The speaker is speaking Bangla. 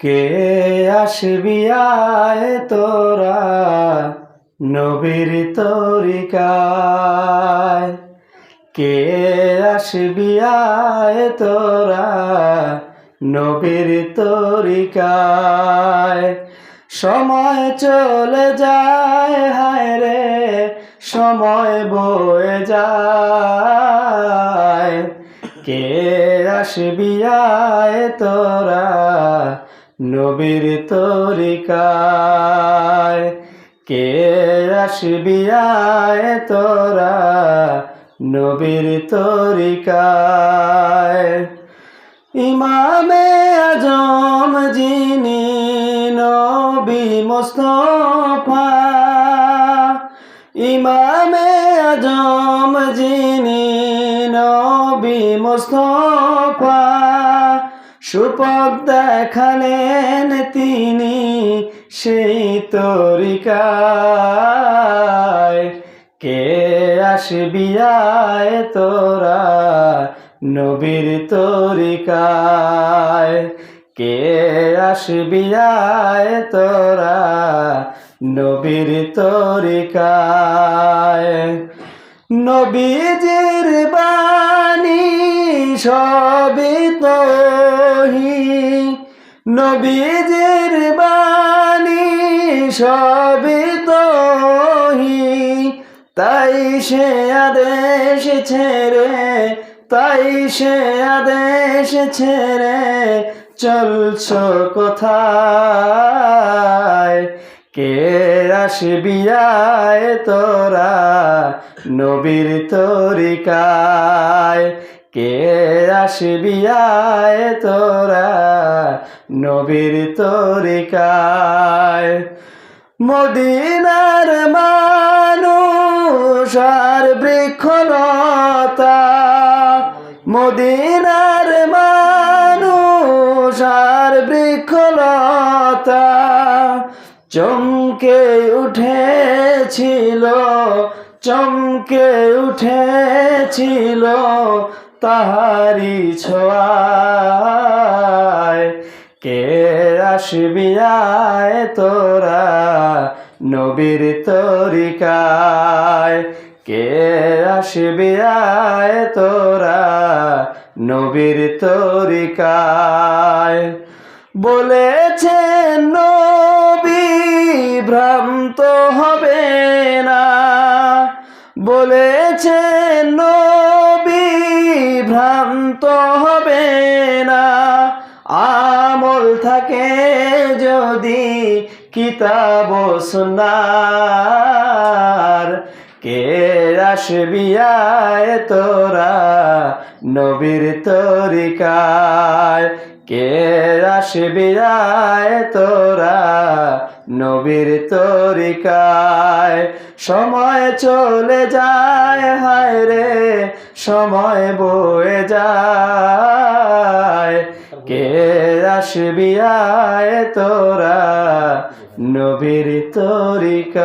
কে আসবি আয় তোরা নবীর তরিকায়? কে আসবি আয় তোরা নবীর তরিকায়? সময় চলে যায়, হায় রে, সময় বয়ে যায়। কে আসবি আয় তোরা নবীর তরিকায়। কে আসবি আয় তোরা নবীর তরিকায়। ইমামে আজম যিনি নবী মোস্তফা। ইমামে আজম যিনি নবী মোস্তফা। সুপথ দেখালেন তিনি সেই তরিকায়। কে আসবি তোরা নবীর তরিকায়? কে আসবি তোরা নবীর তরিকায়? নবীজির বাণী সবই তোহি নবীজির বাণী সবই তোহি তাই সে আদেশ ছেড়ে, তাই সে আদেশ ছেড়ে চলছ কোথায়? কে আসবি তোরা নবীর তরিকায়? কে আসবি আয় তোরা নবীর তরিকায়? মদিনার মানুষ আর বৃক্ষলতা। মদিনার মানুষ আর বৃক্ষলতা। চমকে উঠেছিল চমকে উঠেছিল তাহারি ছোঁয়ায়। কে আসবি আয় তোরা নবীর তরিকায়। কে আসবি আয় তোরা নবীর তরিকায়। বলেছেন নবী, ভ্রান্ত হবে না। বলেছেন ভ্রান্ত হবে না। আমল থাকে যদি কিতাব সোনার কে আসবি আয় তোরা নবীর তরিকায়। কে আসবি আয় তোরা নবীর তরিকায়। সময় চলে যায় হায় রে সময় বয়ে যায়। কে আসবি আয় তোরা নবীর তরিকায়?